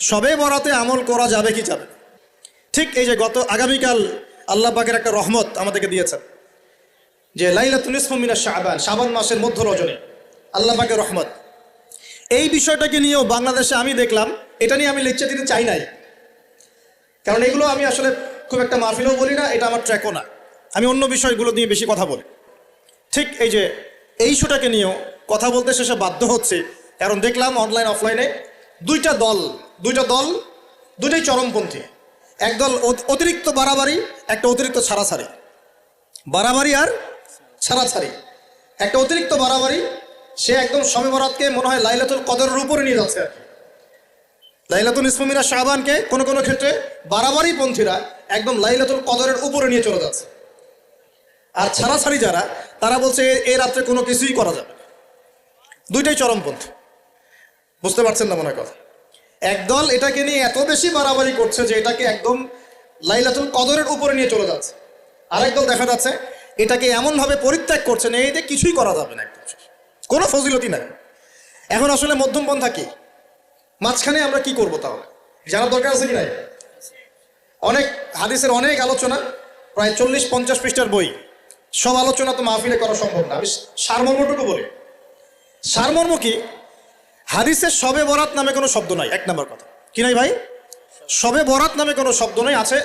সবে বরাতে আমল করা যাবে কি যাবে ঠিক এই যে গত আগামীকাল আল্লাহ পাকের একটা রহমত আমাদেরকে দিয়েছেন। যে লাইলাতুল ইসমিনা শাবান শাবান মাসের মধ্য রজনী। আল্লাহ পাকের রহমত। এই বিষয়টাকে নিয়েও বাংলাদেশে আমি দেখলাম, এটা নিয়ে আমি লেকচার দিতে চাই নাই। কারণ এগুলো আমি আসলে খুব একটা মাহফিলও বলি না, এটা আমার ট্র্যাকও না। আমি অন্য বিষয়গুলো নিয়ে বেশি কথা বলি। ঠিক এই যে এই ইস্যুটাকে নিয়েও কথা বলতে শেষে বাধ্য হচ্ছে। কারণ দেখলাম অনলাইন অফলাইনে দুইটা দল দুইটা দল, দুইটাই চরমপন্থী। একদল অতিরিক্ত বাড়াবাড়ি, একটা অতিরিক্ত ছাড়াছাড়ি। বাড়াবাড়ি আর ছাড়াছাড়ি। একটা অতিরিক্ত বাড়াবাড়ি, সে একদম শবে বরাতকে মনে হয় লাইলাতুল কদরের উপরে নিয়ে যাচ্ছে আর কি। লাইলাতুল ইসমিনা শাহবানকে কোনো কোনো ক্ষেত্রে বাড়াবাড়ি পন্থীরা একদম লাইলাতুল কদরের উপরে নিয়ে চলে যাচ্ছে। আর ছাড়াছাড়ি যারা, তারা বলছে এই রাত্রে কোনো কিছুই করা যাবে। দুইটাই চরমপন্থী। বুঝতে পারছেন না মনে কথা? একদল এটাকে নিয়ে এত বেশি বাড়াবাড়ি করছে যে এটাকে একদম লাইলাতুল কদরের উপরে নিয়ে চলে যাচ্ছে। আরেক দল দেখা যাচ্ছে, এটাকে এমনভাবে পরিত্যাগ করছে না এইতে কিছুই করা যাবে না একদম কোনো ফজিলতি নাই। এখন আসলে মধ্যমপন্থা কি? মাঝখানে আমরা কি করব তাহলে? জানার দরকার আছে কি নাই? অনেক হাদিসের অনেক আলোচনা, প্রায় চল্লিশ পঞ্চাশ পৃষ্ঠার বই। সব আলোচনা তো মাহফিলে করা সম্ভব না। আমি সারমর্মটুকু বলি। সারমর্ম কি? হাদিসের সবে বরাত নামে কোনো শব্দ নাই, এক নম্বর কথা। কি নাই ভাই? সবে বরাত নামে কোনো শব্দ নাই, আছে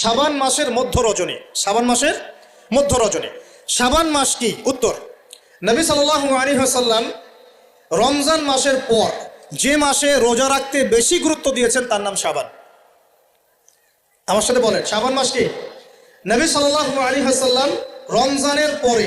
শাবান মাসের মধ্য রজনী। শাবান মাসের মধ্য রজনী। শাবান মাস কি? উত্তর। নবী সাল্লাল্লাহু আলাইহি ওয়াসাল্লাম রমজান মাসের পর যে মাসে রোজা রাখতে বেশি গুরুত্ব দিয়েছেন, তার নাম শাবান। আমার সাথে বলেন, শাবান মাস কি? নবী সাল্লাল্লাহু আলাইহি ওয়াসাল্লাম রমজানের পরে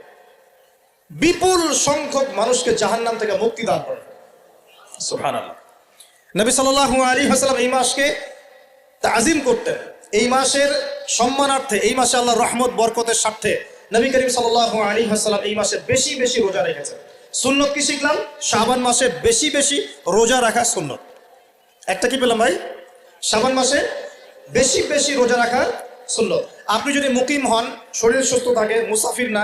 বিপুল সংখ্যক মানুষকে জাহান্নাম থেকে মুক্তি দান করে। সুবহানাল্লাহ। নবী সাল্লাল্লাহু আলাইহি ওয়াসাল্লাম এই মাসকে তাজিম করতেন। এই মাসের সম্মানার্থে, এই মাসে আল্লাহ রহমত, বরকতের স্বার্থে নবী করিম সাল্লাল্লাহু আলাইহি ওয়াসাল্লাম এই মাসে বেশি বেশি রোজা রেখেছেন। সুন্নত কি শিখলাম? শাবান মাসে বেশি বেশি রোজা রাখা সুন্নত। একটা কি পেলাম ভাই? শাবান মাসে বেশি বেশি রোজা রাখা সুন্নত। আপনি যদি মুকিম হন, শরীর সুস্থ থাকে, মুসাফির না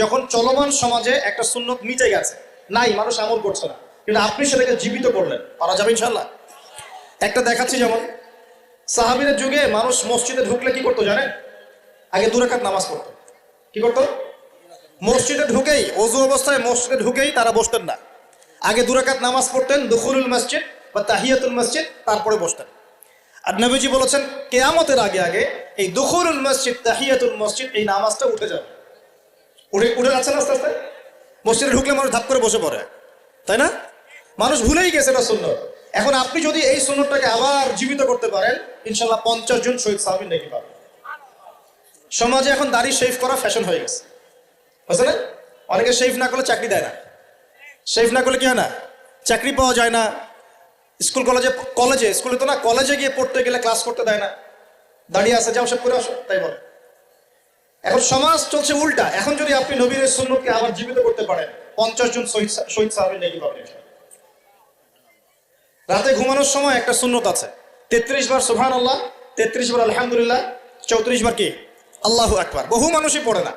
যখন চলমান সমাজে একটা সুন্নত মিটে গেছে, নাই, মানুষ আমল করছে না, কিন্তু আপনি সেটাকে জীবিত করলেন, পারা যাবে ইনশাল্লাহ একটা দেখাচ্ছি যেমন সাহাবিনের যুগে মানুষ মসজিদে ঢুকলে কি করতো জানেন? আগে দুরাকাত নামাজ পড়তো। কি করতো? মসজিদে ঢুকেই, অজু অবস্থায় মসজিদে ঢুকেই তারা বসতেন না। আগে দুরাকাত নামাজ পড়তেন, দুখুরুল মসজিদ বা তাহিয়াতুল মসজিদ, তারপরে বসতেন। আর নবীজি বলেছেন, কেয়ামতের আগে আগে এই দুখুরুল মসজিদ, তাহিয়াতুল মসজিদ এই নামাজটা উঠে যাবে। উঠে উঠে যাচ্ছে না আস্তে আস্তে? মসজিদে ঢুকলে মানুষ ধাপ করে বসে পড়ে। তাই না? মানুষ ভুলেই গেছে এটা শূন্য এখন আপনি যদি এই সুন্নতটাকে আবার জীবিত করতে পারেন ইনশাল্লাহ পঞ্চাশ জন শহীদ সাহাবিন নাকি পাবেন। সমাজে এখন দাড়ি শেভ করা ফ্যাশন হয়ে গেছে। বুঝছে না অনেকে শেভ না করলে চাকরি দেয় না। শেভ না করলে কি হয় না? চাকরি পাওয়া যায় না। স্কুল কলেজে কলেজে, স্কুলে তো না, কলেজে গিয়ে পড়তে গেলে ক্লাস করতে দেয় না। দাঁড়িয়ে আসে যাও সব করে আসো, তাই বলে। এখন সমাজ চলছে উল্টা। এখন যদি আপনি নবীর সুন্নতকে আবার জীবিত করতে পারেন, পঞ্চাশ জন শহীদ সাহাবির নাকি পাবেন রাতে ঘুমানোর সময় একটা সুন্নত আছে। তেত্রিশ বার সুহান আল্লাহ তেত্রিশ বার আলহামদুলিল্লাহ, চৌত্রিশ বার কি? আল্লাহ একবার বহু মানুষই পড়ে না।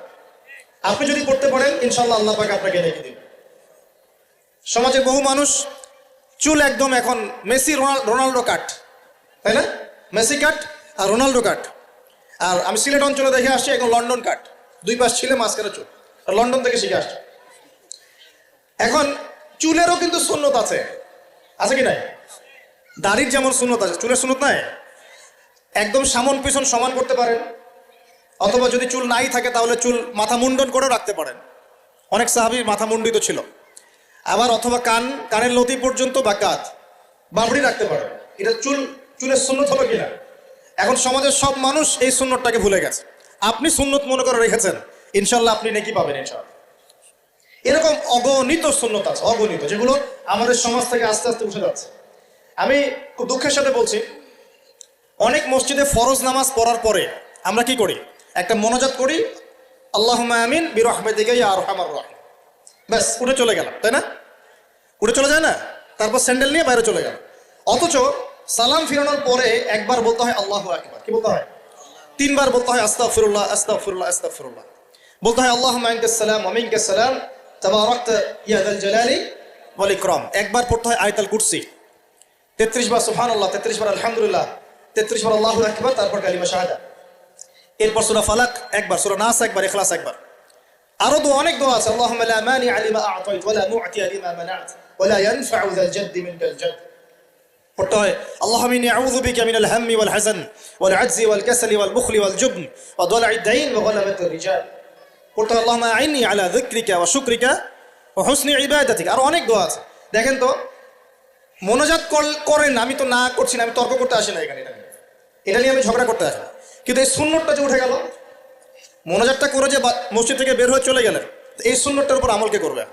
আপনি যদি পড়তে পারেন ইনশাল্লাহ আল্লাহ পাক আপনাকে রেখে দিন সমাজে বহু মানুষ, চুল একদম এখন মেসি, রোনাল- রোনাল্ডো কাট। তাই না? মেসি কাট আর রোনাল্ডো কাট। আর আমি সিলেট অঞ্চলে দেখে আসছি এখন লন্ডন কাট দুই পাশ ছিলে মাঝখানে চুল আর লন্ডন থেকে শিখে আসছে। এখন চুলেরও কিন্তু সুন্নত আছে। আছে কি নাই? দাড়ির যেমন সুন্নত আছে, চুলের সুন্নত নাই? একদম সামন পিছন সমান করতে পারেন। অথবা যদি চুল নাই থাকে, তাহলে চুল মাথা মুন্ডন করেও রাখতে পারেন। অনেক সাহাবির মাথা মুন্ডিত ছিল। আবার অথবা কান, কানের লতি পর্যন্ত বা কাঁধ বাবড়ি রাখতে পারেন। এটা চুল, চুলের সুন্নত হলো কিনা? এখন সমাজের সব মানুষ এই সুন্নতটাকে ভুলে গেছে। আপনি সুন্নত মনে করে রেখেছেন। ইনশাল্লাহ আপনি নাকি পাবেন ইনশাল্লাহ। এরকম অগণিত শূন্যত আছে, অগণিত, যেগুলো আমাদের সমাজ থেকে আস্তে আস্তে উঠে যাচ্ছে। আমি খুব দুঃখের সাথে বলছি, অনেক মসজিদে ফরজ নামাজ পড়ার পরে আমরা কি করি? একটা মনোজাত করি আল্লাহ আমিন বীর আহমেদিকে আর আমার রহিম। ব্যাস, উঠে চলে গেলাম, তাই না? উঠে চলে যায় না? তারপর স্যান্ডেল নিয়ে বাইরে চলে গেল অথচ সালাম ফিরানোর পরে একবার বলতে হয় আল্লাহ একবার কি বলতে হয়? তিনবার বলতে হয় আস্তাগ ফিরুল্লাহ আস্তাগ ফিরুল্লাহ আস্তাগ ফিরুল্লাহ বলতে হয় আল্লাহ মাইনকে সালাম অমিনকে সালাম, তাবারাকত ইয়াদাল জালালি ওয়াল ইকরাম। একবার পড়তে হয় আয়াতুল কুরসি। তেত্রিশ বার সুবহানাল্লাহ, তেত্রিশ বার আলহামদুলিল্লাহ, তেত্রিশ বার আল্লাহু আকবার, তারপর কালিমা শাহাদা। এরপর সূরা ফালাক একবার, সূরা নাস একবার, ইখলাস একবার। আরও দোয়া, অনেক দোয়া আছে। আল্লাহুম্মা লা মানি লিমা আ'তাইত ওয়া লা মু'তি লিমা মানা'ত ওয়া লা ইয়ানফা'ু যাল জাদ্দি মিনকাল জাদ্দ। পড়তে হয় ওয়াল কাসালি ওয়াল বুখলি ওয়াল জুবন ওয়া দালা'id দাইন ওয়া গলাবাত রিজাল পড়তে হয় আল্লাহুম্মা আইন্নি আলা যিকরিকা ওয়া শুকরিকা ওয়া হুসনি ইবাদাতিক আরও অনেক দোয়া আছে দেখেন তো, মনোজাত কর- করেন আমি তো না করছি না, আমি তর্ক করতে আসি না এখানে এটা নিয়ে। আমি ঝগড়া করতে আসি। কিন্তু এই সুন্নতটা যে উঠে গেল, মোনাজাতটা করে যে মসজিদ থেকে বের হয়ে চলে গেলেন, এই সুন্নতটার উপর আমল কে করবে?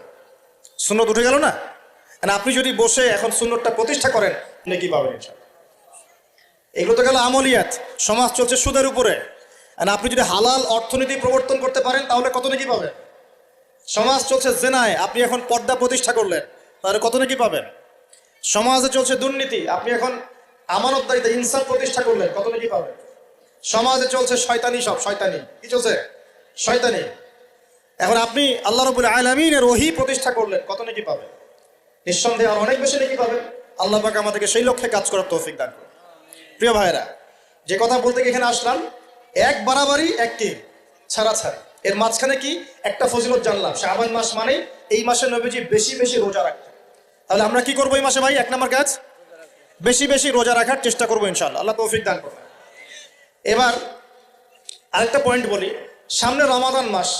সুন্নত উঠে গেল না আপনি যদি বসে এখন সুন্নতটা প্রতিষ্ঠা করেন নাকি পাবেন ইনশাআল্লাহ। এগুলো তো গেল আমলিয়াত। সমাজ চলছে সুদের উপরে। And আপনি যদি হালাল অর্থনীতি প্রবর্তন করতে পারেন, তাহলে কত নাকি পাবেন? সমাজ চলছে জেনায়। আপনি এখন পর্দা প্রতিষ্ঠা করলেন, তাহলে কত নাকি পাবেন? সমাজে চলছে দুর্নীতি। আপনি এখন আমানতদারিতে ইনসাফ প্রতিষ্ঠা করলেন, কত নাকি পাবেন? সমাজে চলছে শয়তানি সব, শয়তানি। কি চলছে? শয়তানি। এখন আপনি আল্লাহ রবুল আলমিনের ওহি প্রতিষ্ঠা করলেন, কত নাকি পাবেন? নিঃসন্দেহে আর অনেক বেশি নাকি পাবেন। আল্লাহ পাক আমাদেরকে সেই লক্ষ্যে কাজ করার তৌফিক দান প্রিয় ভাইরা যে কথা বলতে গিয়ে এখানে আসলাম, এক বাড়াবাড়ি এক কি ছাড়া ছাড়া এর মাঝখানে কি? একটা ফজিলত জানলাম। শাহবান মাস মানে এই মাসে নবীজি বেশি বেশি রোজা রাখতেন। তাহলে আমরা কি করব এই মাসে ভাই? এক নম্বর কাজ? বেশি বেশি রোজা রাখার চেষ্টা করব ইনশাল্লাহ আল্লাহ তৌফিক দান করব এবার আরেকটা পয়েন্ট বলি। সামনে রমাদান মাস।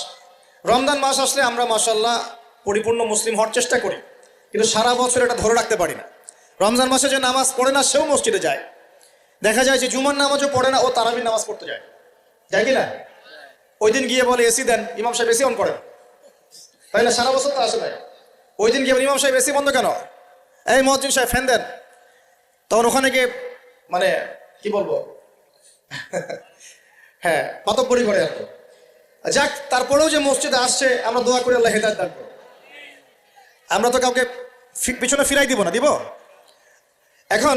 রমদান মাস আসলে আমরা মাসাল্লাহ পরিপূর্ণ মুসলিম হওয়ার চেষ্টা করি। কিন্তু সারা বছর এটা ধরে রাখতে পারি না। রমজান মাসে যে নামাজ পড়ে না, সেও মসজিদে যায়। দেখা যায় যে জুমার নামাজও পড়ে না, ও তারাবি নামাজ পড়তে যায়। যায় কি না? ওই দিন গিয়ে বলে, এসি দেন, ইমাম সাহেব এসি অন করেন। তাই না? সারা বছর তো আসে নাই। ওই দিন গিয়ে ইমাম সাহেব, এসি বন্ধ কেন? এই মহাজিন সাহেব, ফ্যান দেন। তখন ওখানে গিয়ে মানে কি বলব? হ্যাঁ মাতব্বরি করে কি। যাক, তারপরেও যে মসজিদে আসছে, আমরা দোয়া করি আল্লাহ হেদায়ত দান। আমরা তো কাউকে পিছনে ফিরাই দিব না, দিব? এখন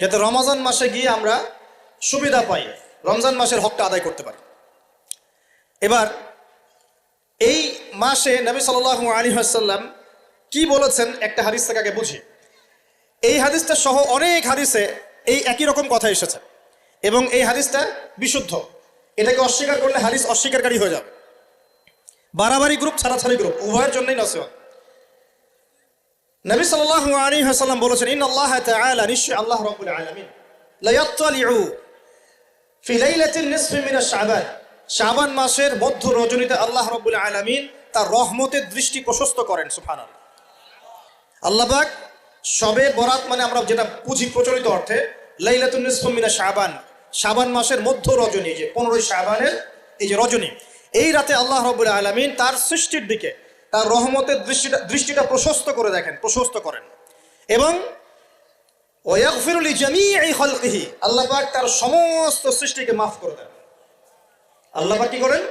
যাতে রমজান মাসে গিয়ে আমরা সুবিধা পাই, রমজান মাসের হকটা আদায় করতে পারি। এবার, এই মাসে নবী সাল্লাহ আলী হাসাল্লাম কি বলেছেন একটা হাদিস থেকে আগে বুঝি। এই হাদিসটা সহ অনেক হাদিসে এই একই রকম কথা এসেছে এবং এই হাদিসটা বিশুদ্ধ। এটাকে অস্বীকার করলে হাদিস অস্বীকারী হয়ে যাবে। বাড়াবাড়ি গ্রুপ ছাড়াছাড়ি গ্রুপ উভয়ের জন্যই নসিহত। নবী সাল্লাল্লাহু আলাইহি ওয়াসাল্লাম বলেছেন ইন আল্লাহ তাআলা নিশ্চয় আল্লাহ রাব্বুল আলামিন। লা ইয়াত্তালিউ ফি লাইলাতিন নিসফি মিন শাবান। শাবান মাসের মধ্য রজনীতে আল্লাহ রাব্বুল আলামিন তার রহমতের দৃষ্টি প্রশস্ত করেন, সুবহানাল্লাহ। আল্লাহ পাক সবে বরাত মানে আমরা যেটা বুঝি প্রচলিত অর্থে, লাইলাতুন নিসফি মিন শাবান শাবান মাসের মধ্য রজনী, যে পনেরোই শাবানের এই যে রজনী, এই রাতে আল্লাহ রাব্বুল আলামিন তার সৃষ্টির দিকে তার রহমতের দৃষ্টিটা দৃষ্টিটা প্রশস্ত করে দেখেন, প্রশস্ত করেন। এবং ওয়াগফিরুল জামিই খালকিহি, আল্লাহ পাক তার সমস্ত সৃষ্টিকে মাফ করে দেন। আল্লাহ পাক কি করেন?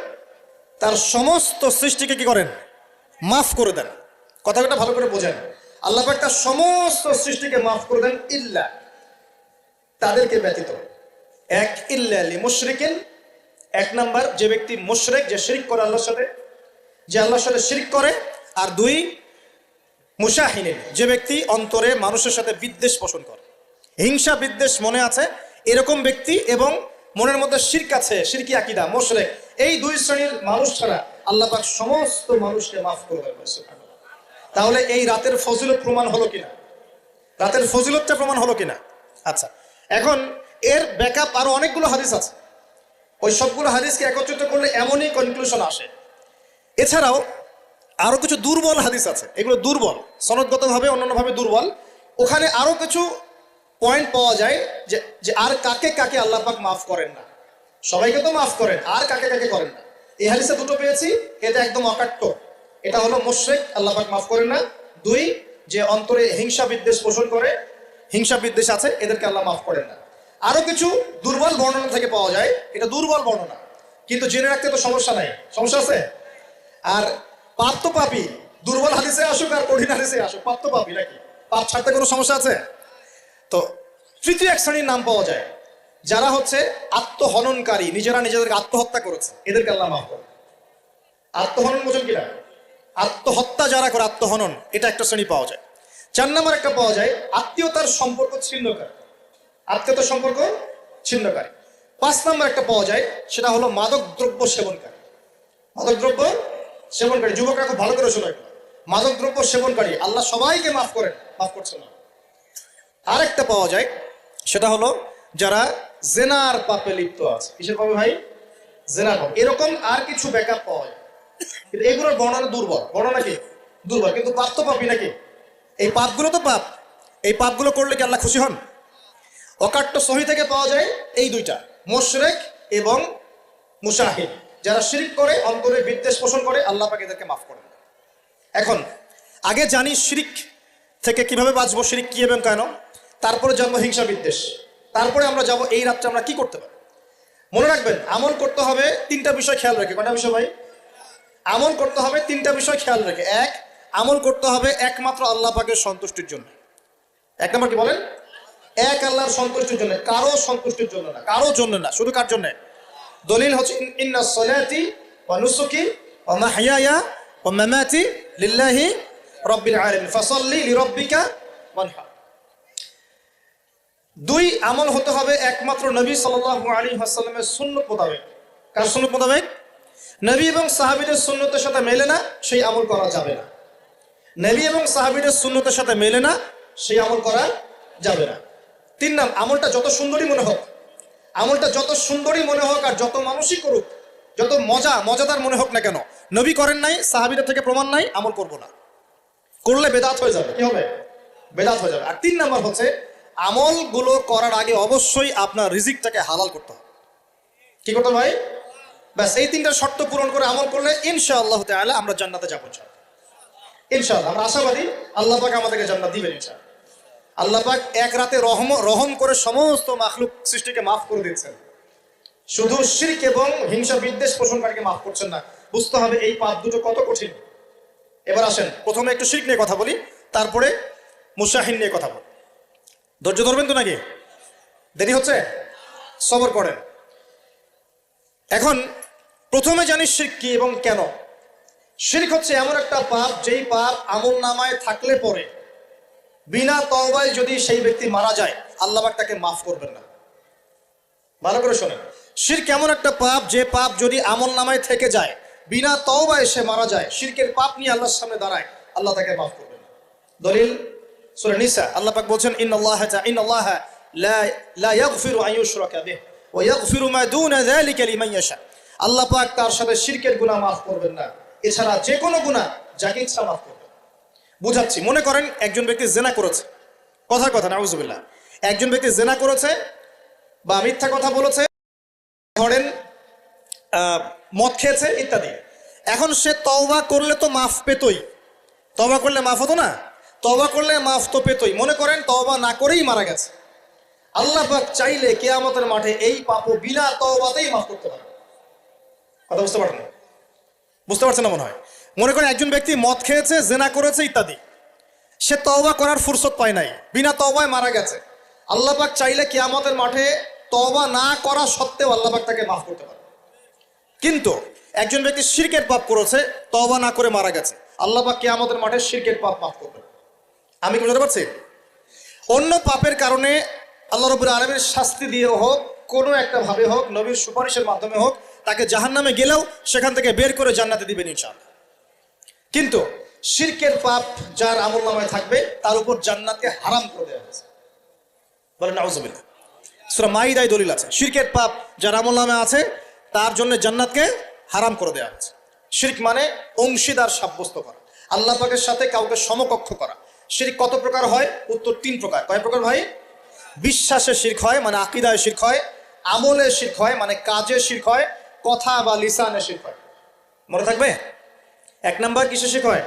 তার সমস্ত সৃষ্টিকে কি করেন? মাফ করে দেন। কথাটা ভালো করে বোঝেন। আল্লাহ পাক তার সমস্ত সৃষ্টিকে মাফ করে দেন ইল্লা, তাদেরকে ব্যতীত। এক, ইল্লা মুশরিকিন। এক নাম্বার, যে ব্যক্তি মুশরিক, যে শিরিক করে আল্লাহর সাথে যে আল্লাহর সাথে শিরিক করে, আর দুই মুশাহিনের যে ব্যক্তি অন্তরে মানুষের সাথে বিদ্বেষ পোষণ করে। হিংসা, বিদ্বেষ মনে আছে, এরকম ব্যক্তি এবং মনের মধ্যে শিরক আছে, শিরকি আকিদা, মোশরেক, এই দুই শ্রেণির মানুষ ছাড়া আল্লাহ পাক সমস্ত মানুষকে মাফ করে তাহলে এই রাতের ফজিলত প্রমাণ হলো কিনা? রাতের ফজিলতটা প্রমাণ হলো কিনা? আচ্ছা এখন এর ব্যাকআপ আরও অনেকগুলো হাদিস আছে। ওই সবগুলো হাদিসকে একত্রিত করলে এমনই কনক্লুশন আসে। এছাড়াও আরও কিছু দুর্বল হাদিস আছে। এগুলো দুর্বল, সনদগতভাবে, অন্যান্যভাবে দুর্বল। ওখানে আরও কিছু পয়েন্ট পাওয়া যায় যে যে আর কাকে কাকে আল্লাহ পাক মাফ করেন না। সবাইকে তো মাফ করেন, আর কাকে কাকে করেন না। এই হাদিসে দুটো পেয়েছি, এটা একদম অকাট্য। এটা হলো মুশরিক, আল্লাহ পাক মাফ করেন না। দুই, যে অন্তরে হিংসা বিদ্বেষ পোষণ করে, হিংসা বিদ্বেষ আছে, এদেরকে আল্লাহ মাফ করেন না। আরও কিছু দুর্বল বর্ণনা থেকে পাওয়া যায়, এটা দুর্বল বর্ণনা। কিন্তু জেনে রাখতে তো সমস্যা নাই। সমস্যা আছে? আর তো পাপি, দুর্বল হাদিসে আসুক আর কঠিন হাদিসে আসুক তো পাপি নাকি? পাপ ছাড়তে কোনো সমস্যা আছে? তো তৃতীয় এক শ্রেণির নাম পাওয়া যায়, যারা হচ্ছে আত্মহননকারী, নিজেরা নিজেদেরকে আত্মহত্যা করেছে। এদেরকে আল্লাহ মাফ করে আত্মহনন বোঝেন কিনা? আত্মহত্যা যারা করে, আত্মহনন, এটা একটা শ্রেণি পাওয়া যায়। চার নম্বর একটা পাওয়া যায়, আত্মীয়তার সম্পর্ক ছিন্নকারী। আত্মীয়তার সম্পর্ক ছিন্নকারী। পাঁচ নম্বর একটা পাওয়া যায়, সেটা হলো মাদক দ্রব্য সেবনকারী। মাদক দ্রব্য সেবনকারী, যুবকরা খুব ভালো করে শোনো। মাদক দ্রব্য সেবনকারী, আল্লাহ সবাইকে মাফ করেন, মাফ করছে না। আরেকটা পাওয়া যায়, সেটা হলো যারা জেনার পাপে লিপ্ত আছে। কিসের পাবে ভাই? জেনার পাপ। এরকম আর কিছু ব্যাকআপ পাওয়া যায়। কিন্তু এগুলোর বর্ণনা দুর্বল। বর্ণনা কি? দুর্বল। কিন্তু পাপ তো পাপই নাকি? এই পাপগুলো তো পাপ। এই পাপগুলো করলে কি আল্লাহ খুশি হন? অকাট্য সহি থেকে পাওয়া যায় এই দুইটা, মোশরেক এবং মুশাহিদ। যারা শিরিক করে, অন্তরে বিদ্বেষ পোষণ করে, আল্লাহ পাক এদেরকে মাফ করেন এখন, আগে জানি শিরিক থেকে কীভাবে বাঁচবো, শিরিক কি এবং কেন? তারপরে জানব হিংসা, বিদ্বেষ। তারপরে আমরা যাব এই রাত্রে আমরা কি করতে পারি? মনে রাখবেন, আমল করতে হবে তিনটা বিষয় খেয়াল রেখে। কটা বিষয় ভাই? আমল করতে হবে তিনটা বিষয় খেয়াল রেখে। এক, আমল করতে হবে একমাত্র আল্লাহ পাকের সন্তুষ্টির জন্য। এক নম্বর কি বলেন? এক আল্লাহর সন্তুষ্টির জন্য। কারও সন্তুষ্টির জন্য না। কারও জন্য না। শুধু কার জন্য? দলিল হচ্ছে লিল্লাহি দুই আমল হতে হবে একমাত্র নবী সাল্লাল্লাহু আলাইহি ওয়াসাল্লামের মোতাবেক। কার সুন্নত মোতাবেক? নবী এবং সাহাবীদের সুন্নতের সাথে মেলে না, সেই আমল করা যাবে না। নবী এবং সাহাবীদের সুন্নতের সাথে মেলে না, সেই আমল করা যাবে না। তিন নাম, আমলটা যত সুন্দরই মনে হোক আমলটা যত সুন্দরই মনে হোক আর যত মানুষই করুক, যত মজা, মজাদার মনে হোক না কেন, নবী করেন নাই, সাহাবীদের থেকে প্রমাণ নাই, আমল করব না। করলে বেদাত হয়ে যাবে। কি হবে? বেদাত হয়ে যাবে। আর তিন নাম্বার হচ্ছে, আমলগুলো করার আগে অবশ্যই আপনার রিজিকটাকে হালাল করতে হবে। কি করতে ভাই? ব্যাস, এই তিনটা শর্ত পূরণ করে আমল করলে ইনশাআল্লাহ তাআলা আমরা জান্নাতে যাব ইনশাআল্লাহ। আমরা আশাবাদী আল্লাহ আমাদেরকে জান্নাত দিবেন ইনশাআল্লাহ। আল্লাহ পাক এক রাতে রহম রহম করে সমস্ত মাখলুক সৃষ্টিকে মাফ করে দিয়েছেন। শুধু শিরক এবং হিংসা বিদ্বেষ পোষণকারীকে মাফ করছেন না, বুঝতে হবে এই পাপ দুটো কত কঠিন। এবার আসেন, প্রথমে একটু শিরক নিয়ে কথা বলি, তারপরে মুসাহিন নিয়ে কথা বলি। ধৈর্য ধরবেন তো নাকি? দেরি হচ্ছে? সবর করেন। এখন, প্রথমে জানি শিরক কি এবং কেন। শিরক হচ্ছে এমন একটা পাপ যেই পাপ আমল নামায় থাকলে পরে। বিনা তওবায় যদি সেই ব্যক্তি মারা যায়, আল্লাহ তাকে মাফ করবেন না। ভালো করে শোনেন। শির কেমন একটা পাপ, যে পাপ যদি আমল নামায় থেকে যায়, বিনা তওবা এসে মারা যায়, শিরকের পাপ নিয়ে আল্লাহর সামনে দাঁড়ায়, আল্লাহ তাকে মাফ করবেন না। দলিল? সূরা নিসা, আল্লাহ পাক বলছেন, ইন্নাল্লাহ তা, ইন্নাল্লাহ লা লা ইয়াগফিরু ইয়াগফিরু মা দুনা যালিকা লিমান ইয়াশা। আল্লাহ পাক তার সাথে শিরকের গুনাহ মাফ করবেন না। এছাড়া যে কোনো গুনাহ, যাকে ইচ্ছা মাফ করবেন। বুঝাচ্ছি। মনে করেন একজন ব্যক্তি জেনা করেছে। কথার কথা, নাউজুবিল্লাহ। একজন ব্যক্তি জেনা করেছে বা মিথ্যা কথা বলেছে, ধরেন মদ খেয়েছে ইত্যাদি। এখন সে তওবা করলে তো মাফ পেতই। তবা করলে মাফ হতো না? তবা করলে মাফ তো পেতই। মনে করেন তওবা না করেই মারা গেছে। আল্লাহ পাক চাইলে কেয়ামতের মাঠে এই পাপও বিনা তওবাতেই মাফ করতে পারে কথা বুঝতে পারছেন বুঝতে পারছেন না মনে হয়? মনে করেন একজন ব্যক্তি মদ খেয়েছে, জেনা করেছে ইত্যাদি। সে তওবা করার ফুরসত পায় নাই। বিনা তওবায় মারা গেছে। আল্লাহ পাক চাইলে কিয়ামতের মাঠে তওবা না করা সত্ত্বেও আল্লাহ পাক তাকে মাফ করতে পারে কিন্তু একজন ব্যক্তি শিরকের পাপ করেছে, তওবা না করে মারা গেছে। আল্লাহ পাক কিয়ামতের মাঠে শিরকের পাপ মাফ করবে আমি বুঝতে পারছি? অন্য পাপের কারণে আল্লাহ রবুল আলমের শাস্তি দিয়ে হোক, কোনো একটা ভাবে হোক, নবীর সুপারিশের মাধ্যমে হোক, তাকে জাহান্নামে গেলেও সেখান থেকে বের করে জান্নাতে দিবেন ইনশাআল্লাহ। কিন্তু শিরকের পাপ যার আমল নামায় থাকবে, তার উপর জান্নাতকে হারাম করে দেওয়া হয়েছে। বলেন নাউজুবিল্লাহ সুরা মাইদাই দলিল আছে, শিরকের পাপ যার আমল নামে আছে, তার জন্য জান্নাতকে হারাম করে দেওয়া হয়েছে। শিরক মানে অংশীদার সাব্যস্ত করা, আল্লাহ পাকের সাথে কাউকে সমকক্ষ করা। শিরক কত প্রকার হয়? উত্তর তিন প্রকার। কয় প্রকার ভাই? বিশ্বাসে শির্ক হয় মানে আকিদায় শির্ক হয়, আমলে শির্ক হয় মানে কাজে শির্ক হয়, কথা বা লিসানে শির্ক হয়। মনে থাকবে? এক নাম্বার কিসে শির্ক হয়?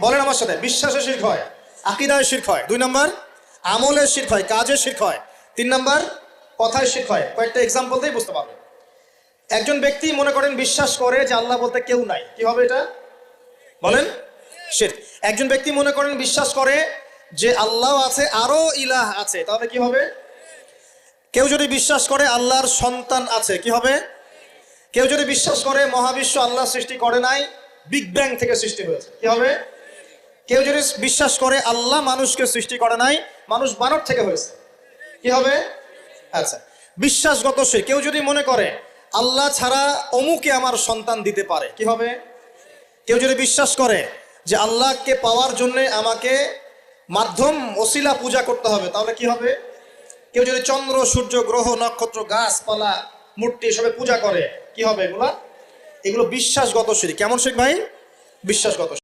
বলেন আমার সাথে, বিশ্বাসে শির্ক হয়, আকিদায় শির্ক হয়। দুই নাম্বার, আমলে শির্ক হয়, কাজে শির্ক হয়। তিন নাম্বার, কথায় শির্ক হয়। কয়েকটা এক্সাম্পল দিয়ে বুঝতে পারবেন। একজন ব্যক্তি মনে করেন বিশ্বাস করে যে আল্লাহ বলতে কেউ নাই। কি হবে এটা? বলেন, শির্ক। একজন ব্যক্তি মনে করেন বিশ্বাস করে যে আল্লাহ আছে, আরও ইলাহ আছে। তাহলে কি হবে? কেউ যদি বিশ্বাস করে আল্লাহর সন্তান আছে, কি হবে? কেউ যদি বিশ্বাস করে মহাবিশ্ব আল্লাহ সৃষ্টি করে নাই বিগ ব্যাং থেকে সৃষ্টি হয়েছে। কি হবে? কেউ যদি বিশ্বাস করে আল্লাহ মানুষকে সৃষ্টি করে নাই, মানুষ বানর থেকে হয়েছে। কি হবে? আচ্ছা বিশ্বাসগত সে। কেউ যদি মনে করে, আল্লাহ ছাড়া অমুকে আমার সন্তান দিতে পারে, কি হবে? কেউ যদি বিশ্বাস করে যে আল্লাহকে পাওয়ার জন্য আমাকে মাধ্যম, ওসিলা পূজা করতে হবে, তাহলে কি হবে? কেউ যদি চন্দ্র, সূর্য, গ্রহ, নক্ষত্র, গাছপালা, মূর্তি এসবে পূজা করে, কি হবে এগুলা? এগুলো বিশ্বাসগত শিরিক কেমন শিখ ভাই? বিশ্বাসগত